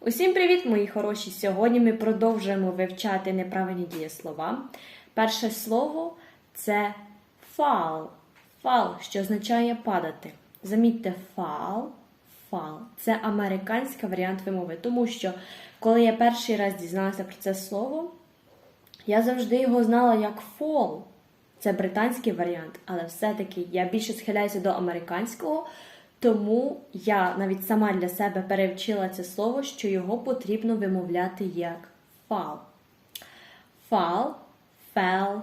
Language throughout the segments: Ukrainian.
Усім привіт, мої хороші! Сьогодні ми продовжуємо вивчати неправильні дієслова. Перше слово це fall. Fall, що означає падати. Замітьте, fall, fall. Це американський варіант вимови, тому що коли я перший раз дізналася про це слово, я завжди його знала як fall. Це британський варіант, але все-таки я більше схиляюся до американського, тому я навіть сама для себе перевчила це слово, що його потрібно вимовляти як fall. Fall, fell,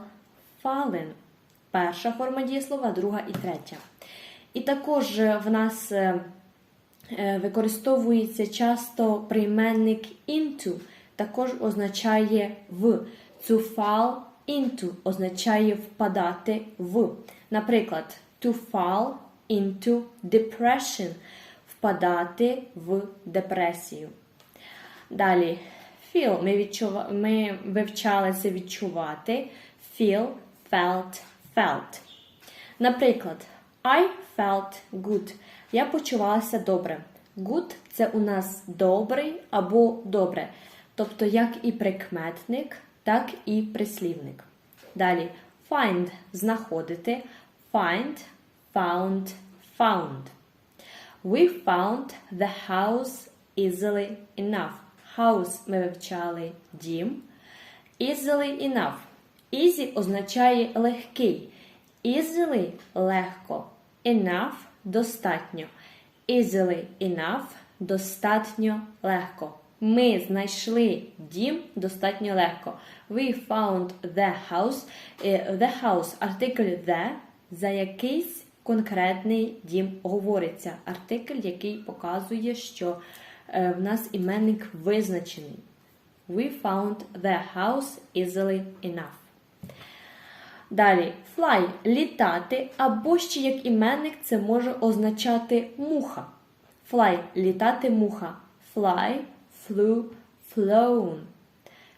fallen. Перша форма дієслова, друга і третя. І також в нас е, е, використовується часто прийменник into, також означає в. To fall into означає впадати в. Наприклад, to fall into depression впадати в депресію. Далі, feel. Ми, відчува... ми вивчали це відчувати. Feel, felt, felt. Наприклад, I felt good. Я почувалася добре. Good це у нас добрий або добре. Тобто, як і прикметник, так і прислівник. Далі find знаходити. Find, found, found. We found the house easily enough. House ми вивчали дім. Easily enough. Easy означає легкий. Easily легко. Enough достатньо. Easily enough достатньо легко. Ми знайшли дім достатньо легко. We found the house. Е, The house артикль the за якийсь конкретний дім говориться. Артикль, який показує, що е, в нас іменник визначений. We found the house easily enough. Далі fly літати, або ще як іменник це може означати муха. Fly літати муха. Fly, flew, flown.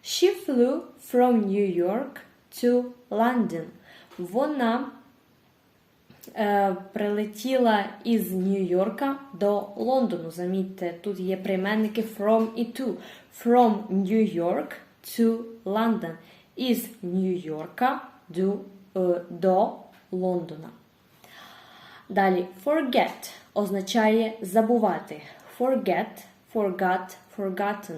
She flew from New York to London. Вона прилетіла із Нью-Йорка до Лондону. Замітьте, тут є прийменники from і to. From New York to London. Із Нью-Йорка до, е, до Лондона. Далі forget означає забувати. Forget, forgot, forgotten.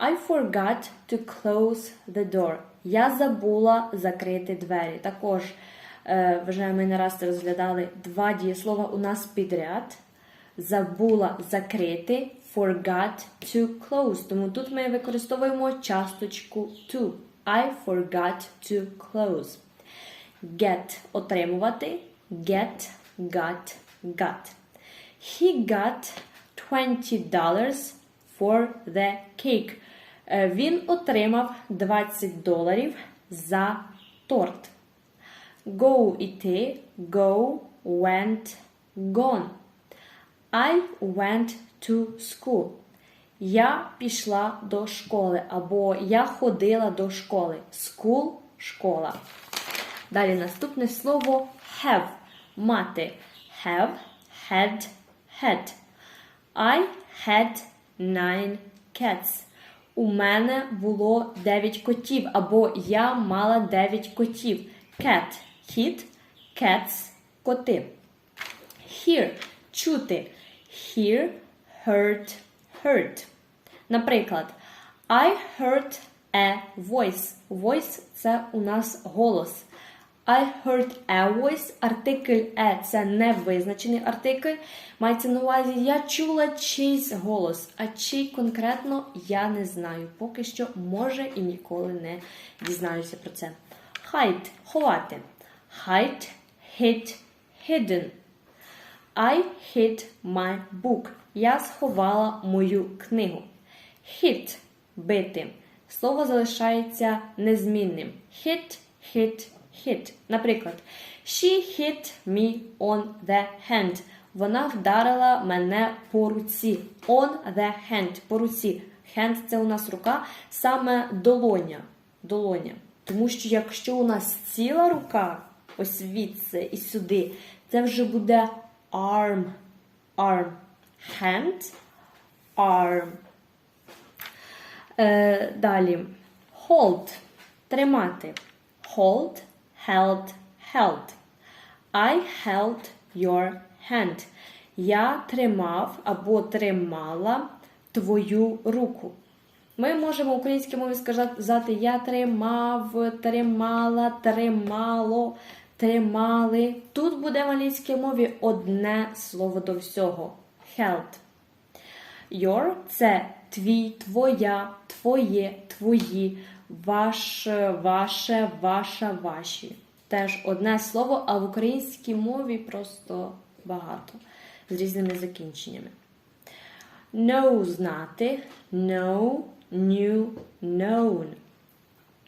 I forgot to close the door. Я забула закрити двері. Також, е, вже ми не раз розглядали два дієслова у нас підряд. Забула закрити, forgot to close. Тому тут ми використовуємо часточку to. I forgot to close. Get отримувати. Get, got, got. He got $20 for the cake. Е, Він отримав 20 доларів за торт. Go іти, go, went, gone. I went to school. Я пішла до школи або я ходила до школи. School – школа. Далі наступне слово have мати. Have, had, had. I had nine cats. У мене було 9 котів, або я мала 9 котів. Cat – кіт, cats – коти. Hear – чути. Hear, heard, heard. Наприклад, I heard a voice. Voice – це у нас голос. I heard a voice. Артикль e – це невизначений артикль. Мається на увазі, я чула чийсь голос, а чий конкретно я не знаю. Поки що, може і ніколи не дізнаюся про це. Hide – ховати. Hide, hid, hidden. I hid my book. Я сховала мою книгу. Hit – бити. Слово залишається незмінним. Hit, hit, hit. Наприклад, She hit me on the hand. Вона вдарила мене по руці. On the hand. По руці. Hand – це у нас рука, саме долоня. долоня. Тому що якщо у нас ціла рука, ось звідси і сюди, це вже буде arm. Arm. Hand, arm. Е, далі. Hold. Тримати. Hold, held, held. I held your hand. Я тримав або тримала твою руку. Ми можемо в українській мові сказати я тримав, тримала, тримало, тримали. Тут буде в англійській мові одне слово до всього. Held. Your – це твій, твоя, твоє, твої, ваш, ваше, ваша, ваші. Теж одне слово, а в українській мові просто багато з різними закінченнями. Know знати, know, knew, known.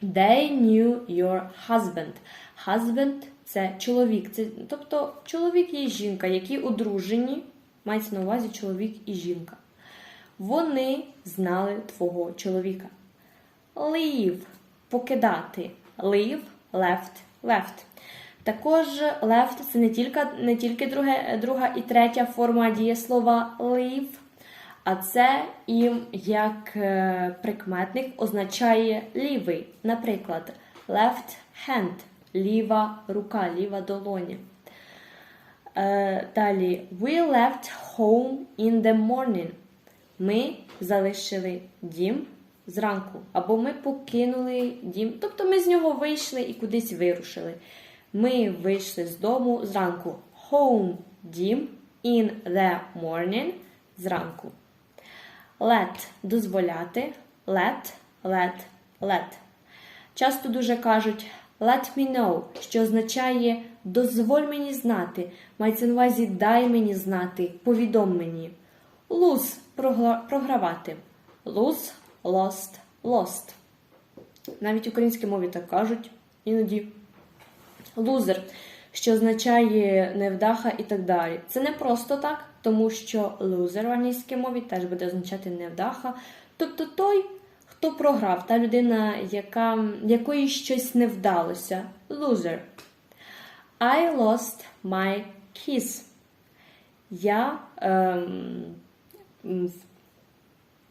They knew your husband. Husband – це чоловік. Це, тобто чоловік і жінка, які одружені, мається на увазі чоловік і жінка. Вони знали твого чоловіка. Leave – покидати. Leave, left, left. Також left це не тільки, не тільки друге, друга і третя форма дієслова leave, а це і як е, прикметник означає лівий. Наприклад, left hand ліва рука, ліва долоня. Е, Далі, we left home in the morning. Ми залишили дім зранку. Або ми покинули дім. Тобто ми з нього вийшли і кудись вирушили. Ми вийшли з дому зранку. Home дім in the morning зранку. Let дозволяти. Let, let, let. Часто дуже кажуть let me know, що означає дозволь мені знати. Мається на увазі дай мені знати, повідом мені. Lose програвати. Lose, lost, lost. Навіть в українській мові так кажуть іноді. Лузер, що означає невдаха і так далі. Це не просто так, тому що лузер в англійській мові теж буде означати невдаха. Тобто той, хто програв, та людина, яка, якої щось не вдалося. Loser. I lost my keys. Я. Ем,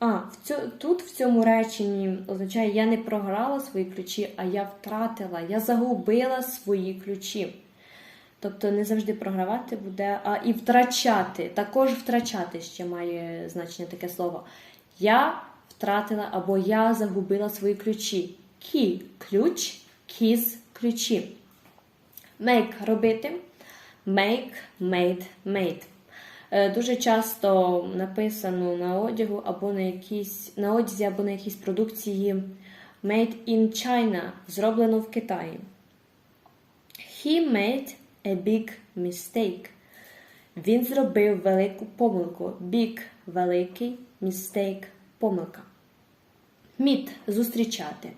а, в цю, тут в цьому реченні означає, я не програла свої ключі, а я втратила, я загубила свої ключі. Тобто не завжди програвати буде, а і втрачати. Також втрачати ще має значення таке слово. Я втратила або я загубила свої ключі. Key – ключ, keys – ключі. Make робити. Make, made, made. Е, дуже часто написано на одягу або на якійсь на одязі, або на якійсь продукції Made in China, зроблено в Китаї. He made a big mistake. Він зробив велику помилку. Big – великий, mistake – помилка. Meet – зустрічати.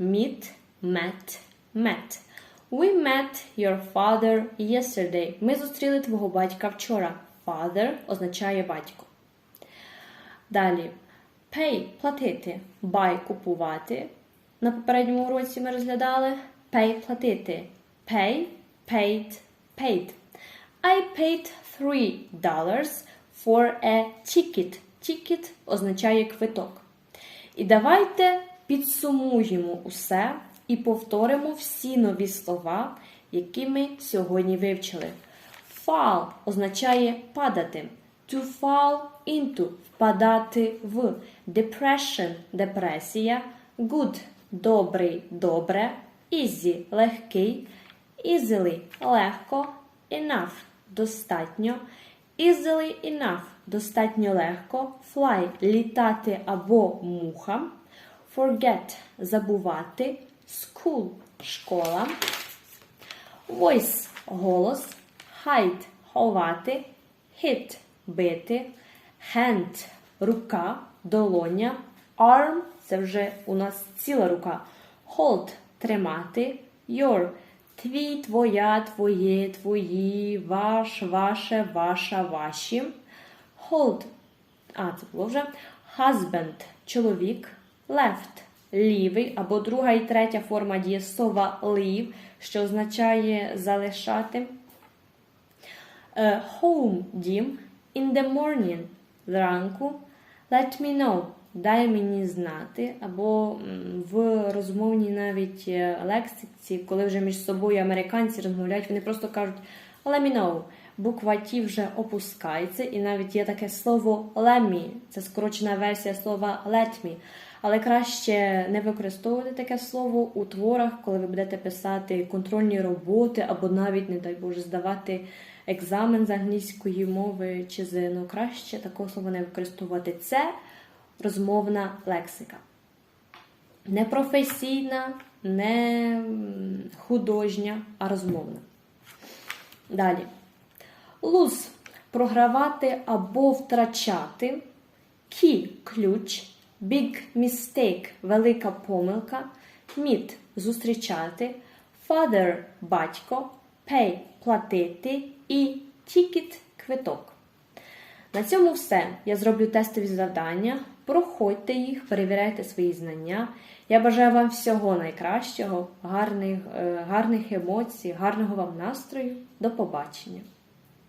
Meet, met, met. We met your father yesterday. Ми зустріли твого батька вчора. Father означає батько. Далі pay платити. Buy купувати. На попередньому уроці ми розглядали. Pay платити. Pay, paid, paid. I paid three dollars for a ticket. Ticket означає квиток. І давайте підсумуємо усе і повторимо всі нові слова, які ми сьогодні вивчили. Fall означає падати. To fall into впадати в. Depression депресія. Good добрий, добре. Easy легкий. Easily легко. Enough достатньо. Easily enough достатньо легко. Fly літати або муха. Forget забувати. School школа. Voice голос hide ховати, hit бити, hand рука, долоня, arm це вже у нас ціла рука. Hold тримати, your твій, твоя, твоє, твої, ваш, ваше, ваша, ваші. Hold, а, це було вже husband чоловік, left лівий, або друга і третя форма дієслова leave, що означає залишати. Home дім. In the morning зранку. Let me know дай мені знати, або в розмовній навіть е, лексиці, коли вже між собою американці розмовляють, вони просто кажуть let me know. Буква Т вже опускається, і навіть є таке слово me. Це скорочена версія слова me. Але краще не використовувати таке слово у творах, коли ви будете писати контрольні роботи, або навіть, не дай Боже, здавати екзамен з англійської мови чи ЗНО. Краще такого слова не використовувати. Це розмовна лексика. Не професійна, не художня, а розмовна. Далі. Lose – програвати або втрачати. Key – ключ. Big mistake – велика помилка. Meet – зустрічати. Father – батько. Pay – платити. І ticket – квиток. На цьому все. Я зроблю тестові завдання. Проходьте їх, перевіряйте свої знання. Я бажаю вам всього найкращого, гарних, е, гарних емоцій, гарного вам настрою. До побачення!